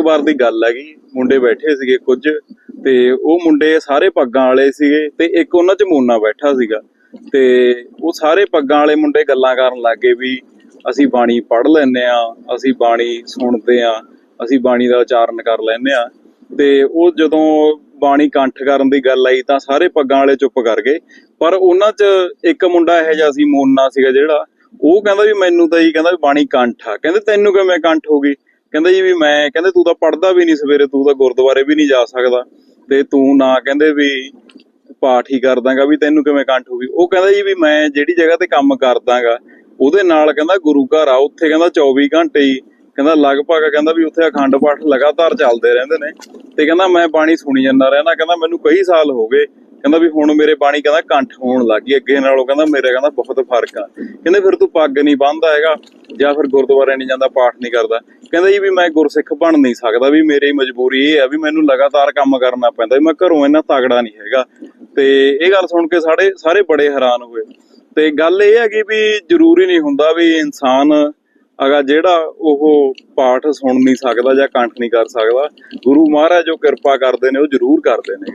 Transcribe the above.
ਇੱਕ ਵਾਰ ਦੀ ਗੱਲ ਹੈਗੀ, ਮੁੰਡੇ ਬੈਠੇ ਸੀਗੇ ਕੁਝ, ਤੇ ਉਹ ਮੁੰਡੇ ਸਾਰੇ ਪੱਗਾਂ ਵਾਲੇ ਸੀਗੇ ਤੇ ਇੱਕ ਉਹਨਾਂ ਚ ਮੋਨਾ ਬੈਠਾ ਸੀਗਾ। ਤੇ ਉਹ ਸਾਰੇ ਪੱਗਾਂ ਵਾਲੇ ਮੁੰਡੇ ਗੱਲਾਂ ਕਰਨ ਲੱਗੇ ਵੀ ਅਸੀਂ ਬਾਣੀ ਪੜ੍ਹ ਲੈਂਦੇ ਆ ਅਸੀਂ ਬਾਣੀ ਸੁਣਦੇ ਆ ਅਸੀਂ ਬਾਣੀ ਦਾ ਉਚਾਰਨ ਕਰ ਲੈਂਦੇ ਆ ਤੇ ਉਹ ਜਦੋਂ ਬਾਣੀ ਕੰਠ ਕਰਨ ਦੀ ਗੱਲ ਆਈ ਤਾਂ ਸਾਰੇ ਪੱਗਾਂ ਵਾਲੇ ਚੁੱਪ ਕਰ ਗਏ। ਪਰ ਉਹਨਾਂ 'ਚ ਇੱਕ ਮੁੰਡਾ ਇਹੋ ਜਿਹਾ ਸੀ, ਮੋਨਾ ਸੀਗਾ ਜਿਹੜਾ, ਉਹ ਕਹਿੰਦਾ ਵੀ ਮੈਨੂੰ ਤਾਂ ਇਹ ਕਹਿੰਦਾ ਵੀ ਬਾਣੀ ਕੰਠ ਆ। ਕਹਿੰਦੇ ਤੈਨੂੰ ਕਿਵੇਂ ਕੰਠ ਹੋ ਗਈ? ਕਹਿੰਦਾ ਜੀ ਵੀ ਮੈਂ, ਕਹਿੰਦੇ ਤੂੰ ਤਾਂ ਪੜਦਾ ਵੀ ਨਹੀਂ ਸਵੇਰੇ, ਤੂੰ ਤਾਂ ਗੁਰਦੁਆਰੇ ਵੀ ਨਹੀਂ ਜਾ ਸਕਦਾ। ਤੇ ਤੂੰ ਨਾ ਕਹਿੰਦੇ ਵੀ ਪਾਠ ਹੀ ਕਰਦਾਗਾ ਵੀ ਤੈਨੂੰ ਕਿਵੇਂ ਕੰਠ ਹੋ ਉਹ ਕਹਿੰਦਾ ਜੀ ਵੀ ਮੈਂ ਜਿਹੜੀ ਜਗ੍ਹਾ ਤੇ ਕੰਮ ਕਰਦਾਗਾ, ਉਹਦੇ ਨਾਲ ਕਹਿੰਦਾ ਗੁਰੂ ਘਰ ਆ, ਉੱਥੇ ਕਹਿੰਦਾ 24 ਘੰਟੇ ਹੀ। ਕਹਿੰਦਾ ਲਗਭਗ ਕਹਿੰਦਾ ਵੀ ਉੱਥੇ ਅਖੰਡ ਪਾਠ ਲਗਾਤਾਰ ਚੱਲਦੇ ਰਹਿੰਦੇ ਨੇ। ਤੇ ਕਹਿੰਦਾ ਮੈਂ ਬਾਣੀ ਸੁਣੀ ਜਾਂਦਾ ਰਹਿਣਾ ਕਹਿੰਦਾ ਮੈਨੂੰ ਕਈ ਸਾਲ ਹੋ ਗਏ। ਕਹਿੰਦਾ ਵੀ ਹੁਣ ਮੇਰੇ ਬਾਣੀ ਕਹਿੰਦਾ ਕੰਠ ਹੋਣ ਲੱਗ ਗਈ, ਅੱਗੇ ਨਾਲੋਂ ਕਹਿੰਦਾ ਮੇਰੇ ਕਹਿੰਦਾ ਬਹੁਤ ਫ਼ਰਕ ਆ। ਕਹਿੰਦੇ ਫਿਰ ਤੂੰ ਪੱਗ ਨਹੀਂ ਬੰਨਦਾ ਹੈਗਾ, ਜਾਂ ਫਿਰ ਗੁਰਦੁਆਰੇ ਨਹੀਂ ਜਾਂਦਾ, ਪਾਠ ਨਹੀਂ ਕਰਦਾ। ਕਹਿੰਦਾ ਜੀ ਵੀ ਮੈਂ ਗੁਰਸਿੱਖ ਬਣ ਨਹੀਂ ਸਕਦਾ, ਵੀ ਮੇਰੀ ਮਜਬੂਰੀ ਇਹ ਆ ਵੀ ਮੈਨੂੰ ਲਗਾਤਾਰ ਕੰਮ ਕਰਨਾ ਪੈਂਦਾ, ਵੀ ਮੈਂ ਘਰੋਂ ਇੰਨਾ ਤਾਗੜਾ ਨਹੀਂ ਹੈਗਾ। ਤੇ ਇਹ ਗੱਲ ਸੁਣ ਕੇ ਸਾਡੇ ਸਾਰੇ ਬੜੇ ਹੈਰਾਨ ਹੋਏ। ਤੇ ਗੱਲ ਇਹ ਹੈਗੀ ਵੀ ਜ਼ਰੂਰੀ ਨਹੀਂ ਹੁੰਦਾ ਵੀ ਇਨਸਾਨ ਅਗਾ ਜਿਹੜਾ ਉਹ ਪਾਠ ਸੁਣ ਨਹੀਂ ਸਕਦਾ ਜਾਂ ਕੰਠ ਨਹੀਂ ਕਰ ਸਕਦਾ, ਗੁਰੂ ਮਹਾਰਾਜ ਜੋ ਕਿਰਪਾ ਕਰਦੇ ਨੇ, ਉਹ ਜ਼ਰੂਰ ਕਰਦੇ ਨੇ।